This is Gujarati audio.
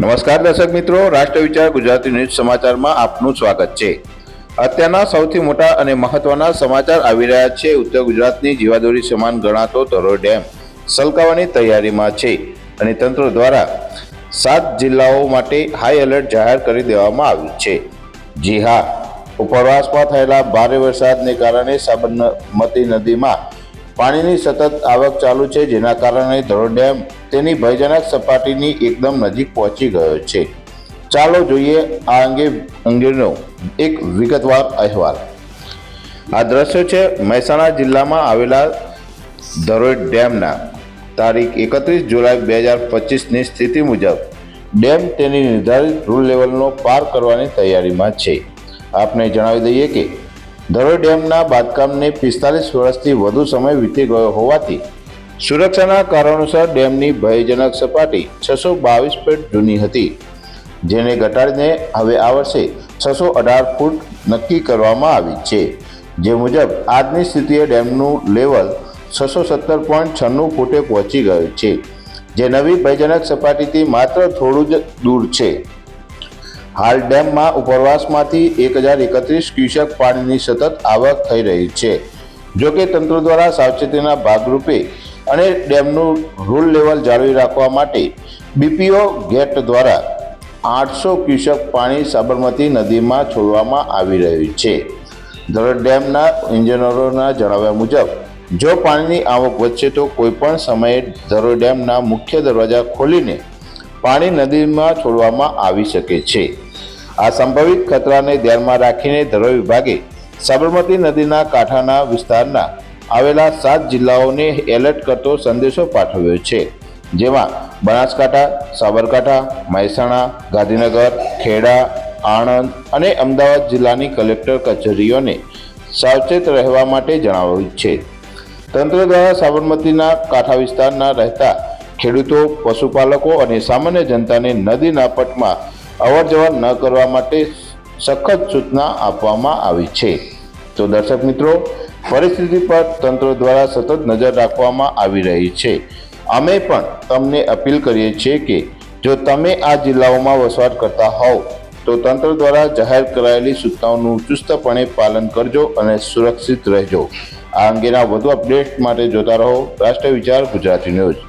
નમસ્કાર દર્શક મિત્રો રાષ્ટ્ર વિચાર ગુજરાતી ન્યૂઝ સમાચારમાં આપનું સ્વાગત છે. અત્યારના સૌથી મોટા અને મહત્વના સમાચાર આવી રહ્યા છે. ઉત્તર ગુજરાતની જીવાદોરી સમાન ગણાતો ધરોઈ ડેમ સલકાવાની તૈયારીમાં છે અને તંત્ર દ્વારા સાત જિલ્લાઓ માટે હાઈ એલર્ટ જાહેર કરી દેવામાં આવ્યું છે. જી હા, ઉપરવાસમાં થયેલા ભારે વરસાદને કારણે સાબરમતી નદીમાં પાણીની સતત આવક ચાલુ છે, જેના કારણે ધરોડ ડેમ તેની ભયજનક સપાટીની એકદમ નજીક પહોંચી ગયો છે. ચાલો જોઈએ આ અંગે અંગેનો એક વિગતવાર અહેવાલ. આ દ્રશ્યો છે, મહેસાણા જિલ્લામાં આવેલા ધરોઈ ડેમના. તારીખ એકત્રીસ જુલાઈ બે હજાર પચીસની સ્થિતિ મુજબ, ડેમ તેની નિર્ધારિત રૂલ લેવલનો પાર કરવાની તૈયારીમાં છે. આપને જણાવી દઈએ કે ધરોઈ ડેમના બાંધકામને પિસ્તાલીસ વર્ષથી વધુ સમય વીતી ગયો હોવાથી સુરક્ષાના કારણોસર ડેમની ભયજનક સપાટી છસો બાવીસ ફૂટ જૂની હતી, જેને ઘટાડીને હવે આ વર્ષે છસો અઢાર ફૂટ નક્કી કરવામાં આવી છે. જે મુજબ, આજની સ્થિતિએ ડેમનું લેવલ છસો સત્તર પોઈન્ટ છન્નું ફૂટે પહોંચી ગયું છે, જે નવી ભયજનક સપાટીથી માત્ર થોડું જ દૂર છે. હાલ ડેમમાં ઉપરવાસમાંથી એક હજાર એકત્રીસ ક્યુસેક પાણીની સતત આવક થઈ રહી છે. જોકે તંત્ર દ્વારા સાવચેતીના ભાગરૂપે અને ડેમનું રૂલ લેવલ જાળવી રાખવા માટે બીપીઓ ગેટ દ્વારા આઠસો ક્યુસેક પાણી સાબરમતી નદીમાં છોડવામાં આવી રહ્યું છે. ધરોડ ડેમના ઇન્જિનિયરોના જણાવ્યા મુજબ, જો પાણીની આવક વધશે તો કોઈપણ સમયે ધરોડ ડેમના મુખ્ય દરવાજા ખોલીને પાણી નદીમાં છોડવામાં આવી શકે છે. આ સંભવિત ખતરાને ધ્યાનમાં રાખીને ધરોઈ વિભાગે સાબરમતી નદીના કાંઠાના વિસ્તારના આવેલા સાત જિલ્લાઓને એલર્ટ કરતો સંદેશો પાઠવ્યો છે. જેમાં બનાસકાંઠા, સાબરકાંઠા, મહેસાણા, ગાંધીનગર, ખેડા, આણંદ અને અમદાવાદ જિલ્લાની કલેક્ટર કચેરીઓને સાવચેત રહેવા માટે જણાવ્યું છે. તંત્ર દ્વારા સાબરમતીના કાંઠા વિસ્તારના રહેતા ખેડૂતો, પશુપાલકો અને સામાન્ય જનતાને નદીના પટમાં અવર જવર ન કરવા માટે સખત સૂચના આપવામાં આવી છે. તો દર્શક મિત્રો, પરિસ્થિતિ પર તંત્ર દ્વારા સતત નજર રાખવામાં આવી રહી છે. અમે પણ તમને અપીલ કરીએ છીએ કે જો તમે આ જિલ્લાઓમાં વસવાટ કરતા હોવ, તો તંત્ર દ્વારા જાહેર કરાયેલી સૂચનાઓનું ચુસ્તપણે પાલન કરજો અને સુરક્ષિત રહેજો. આ અંગેના વધુ અપડેટ માટે જોતા રહો, રાષ્ટ્રીય વિચાર ગુજરાતી ન્યૂઝ.